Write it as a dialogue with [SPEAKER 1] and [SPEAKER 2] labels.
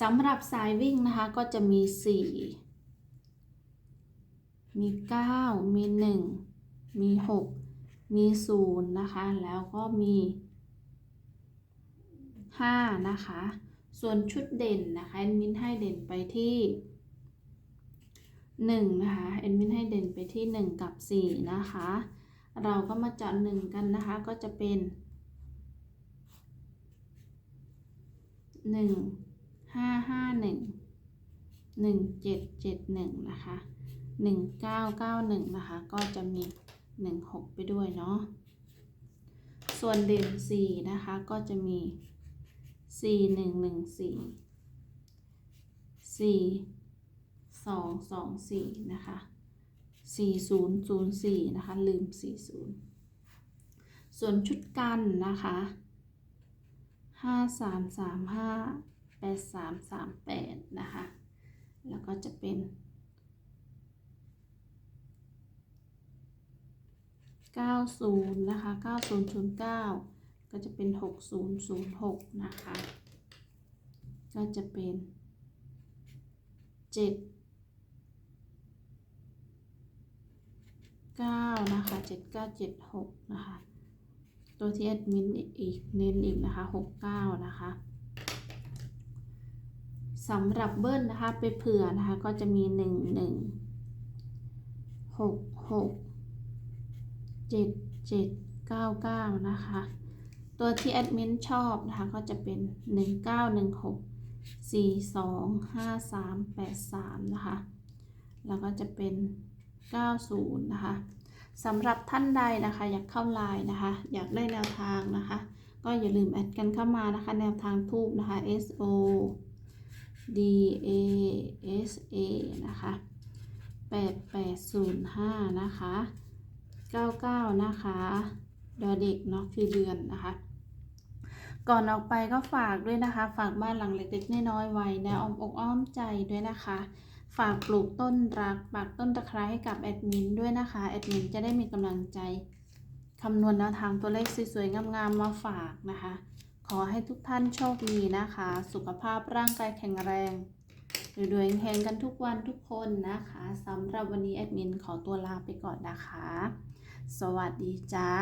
[SPEAKER 1] สำหรับสายวิ่งนะคะก็จะมี 4 มี 9 มี 1 มี 6 มี0นะคะ แล้วก็มี5นะคะ ส่วนชุดเด่นนะคะแอดมินให้เด่นไปที่1นะคะแอดมินให้เด่นไปที่ 1 กับ 4 นะคะ เราก็มาเจาะ1กันนะคะก็จะเป็น 1 ห้าห้าหนึ่งหนึ่งเจ็ดเจ็ดหนึ่งนะคะหนึ่งเก้าเก้าหนึ่งนะคะ ก็จะมีหนึ่งหกไปด้วยเนาะส่วนเด่นสี่นะคะก็จะมีสี่หนึ่งหนึ่งสี่สี่สองสองสี่นะคะสี่ศูนย์ศูนย์สี่นะคะ ลืมสี่ศูนย์ส่วนชุดกันนะคะห้าสามสามห้า แปดสามสามแปดนะคะ แล้วก็จะเป็นเก้าศูนย์นะคะเก้าศูนย์ศูนย์เก้าก็จะเป็นหกศูนย์ศูนย์หกนะคะ ก็จะเป็นเจ็ดเก้านะคะเจ็ดเก้าเจ็ดหกนะคะ ตัวที่แอดมินอีกเน้นอีกนะคะหกเก้านะคะ สำหรับเบิ้ลนะคะไปเผื่อนะคะก็จะมีหนึ่งหนึ่งหกหกเจ็ดเจ็ดเก้าเก้านะคะ ตัวที่แอดมินชอบนะคะก็จะเป็นหนึ่งเก้าหนึ่งหกสี่สองห้าสามแปดสามนะคะ แล้วก็จะเป็นเก้าศูนย์นะคะสำหรับท่านใดนะคะ อยากเข้าไลน์นะคะ อยากได้แนวทางนะคะ ก็อย่าลืมแอดกันเข้ามานะคะ แนวทางทูบนะคะ S O D A S A นะคะ8805 นะคะ 99 นะคะ ดอเด็กเนาะคือเดือนนะคะ ก่อนออกไปก็ฝากด้วยนะคะ ฝากบ้านหลังเล็กๆน้อยๆไว้นะอ้อมอกอ้อมใจด้วยนะคะ ฝากปลูกต้นรักปักต้นตะไคร้ให้กับแอดมินด้วยนะคะ แอดมินจะได้มีกำลังใจคำนวณแนวทางตัวเลขสวยๆงามๆมาฝากนะคะ ขอให้ทุกท่านโชคดีนะคะ สุขภาพร่างกายแข็งแรงรวยๆแห่งกันทุกวันทุกคนนะคะสำหรับวันนี้แอดมินขอตัวลาไปก่อนนะคะ สวัสดีจ้า